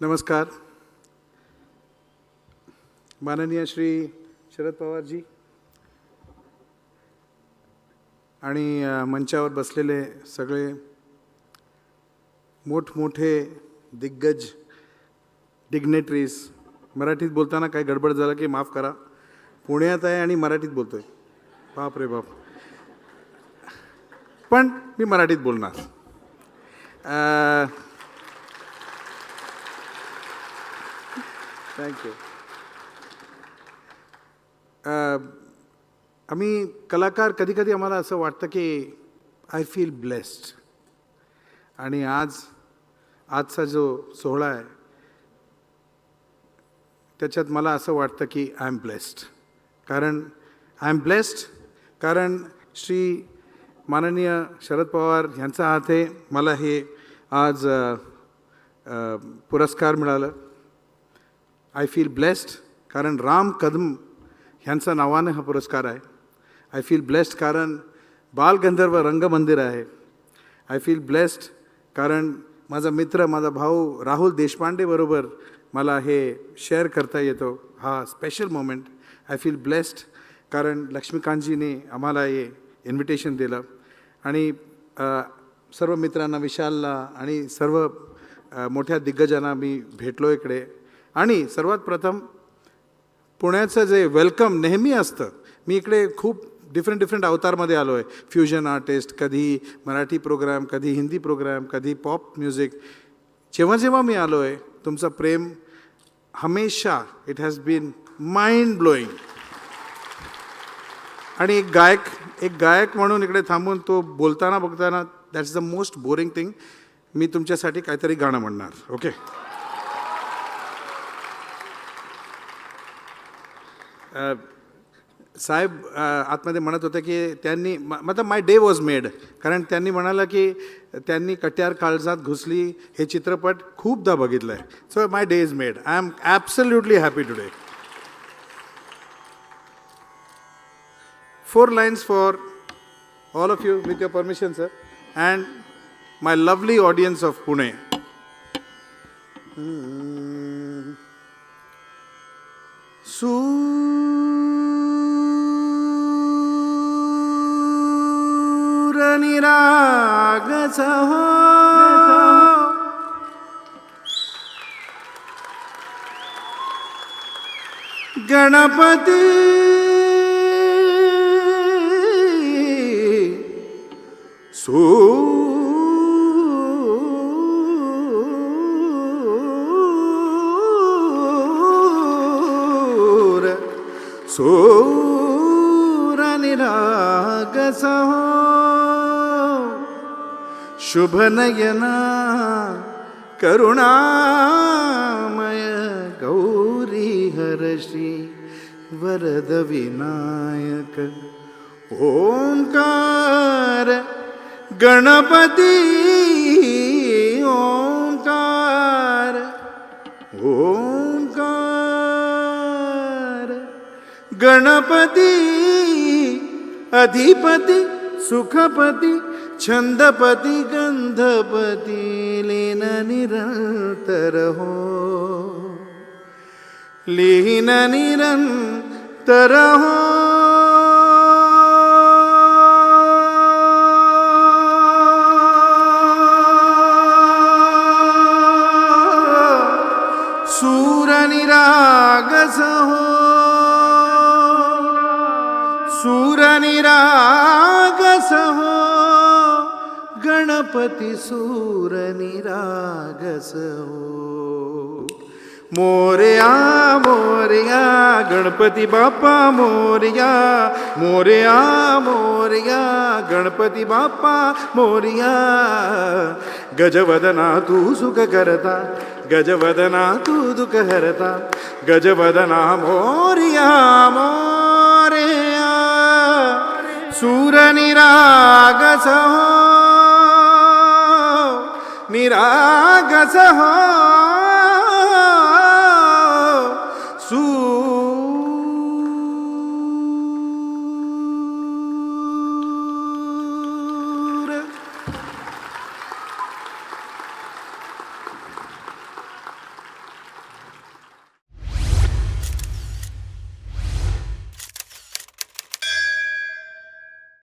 नमस्कार. माननीय श्री शरद पवारजी आणि मंचावर बसलेले सगळे मोठमोठे दिग्गज डिग्नेटरीज मराठीत बोलताना काही गडबड झालं की माफ करा. पुण्यात आहे आणि मराठीत बोलतोय. बाप रे बाप. पण मी मराठीत बोलणार. थँक थँक्यू uh, आम्ही कलाकार कधीकधी आम्हाला असं वाटतं की आय फील ब्लेस्ड आणि आज आजचा जो सोहळा आहे त्याच्यात मला असं वाटतं की आय एम ब्लेस्ड कारण आय एम ब्लेस्ड कारण श्री माननीय शरद पवार यांचा हाते मला हे आज uh, uh, पुरस्कार मिळालं. आय फील ब्लेस्ड कारण राम कदम ह्यांच्या नावाने हा पुरस्कार आहे आय फील ब्लेस्ड कारण बालगंधर्व रंगमंदिर आहे आय फील ब्लेस्ड कारण माझा मित्र माझा भाऊ राहुल देशपांडेबरोबर मला हे शेअर करता येतो हा special moment I feel blessed कारण लक्ष्मीकांतजीने आम्हाला हे इन्व्हिटेशन दिलं आणि सर्व मित्रांना विशालला आणि सर्व मोठ्या दिग्गजांना मी भेटलो इकडे आणि सर्वात प्रथम पुण्याचं जे वेलकम नेहमी असतं. मी इकडे खूप डिफरंट डिफरंट अवतारमध्ये आलो आहे फ्युजन आर्टिस्ट कधी मराठी प्रोग्राम कधी हिंदी प्रोग्राम कधी पॉप म्युझिक जेव्हा जेव्हा मी आलो आहे तुमचं प्रेम हमेशा it has been mind blowing आणि एक गायक एक गायक म्हणून इकडे थांबून तो बोलताना बघताना that's the most boring thing मी तुमच्यासाठी काहीतरी गाणं म्हणणार. ओके साहेब आतमध्ये म्हणत होते की त्यांनी मतलब माय डे वॉज मेड कारण त्यांनी म्हणाला की त्यांनी कट्यार काळजात घुसली हे चित्रपट खूपदा बघितलं आहे so my day is made I am absolutely happy today four lines for all of you with your permission sir and my lovely audience of Pune सू राग हो. गणपती सूर सूरनिरागस हो. शुभनयना करुणामय गौरी हरषि वरद विनायक ओंकार गणपती ओंकार ओंकार गणपती अधिपती सुखपती छंदपती गंधपती लीन निरंतर हो। लीन निरंतर हो। सूरनिरागस हो। सूरनिरागस हो। गणपती सूरनिरागस हो। मोर्या मोरया गणपती बाप्पा मोरया। मोर्या मोरया गणपती बाप्पा मोरया। गजवदना तू सुख करता गजवदना तू दुख हरता गजवदना मोरया मोरया। सूरनिरागस हो। निरागस हो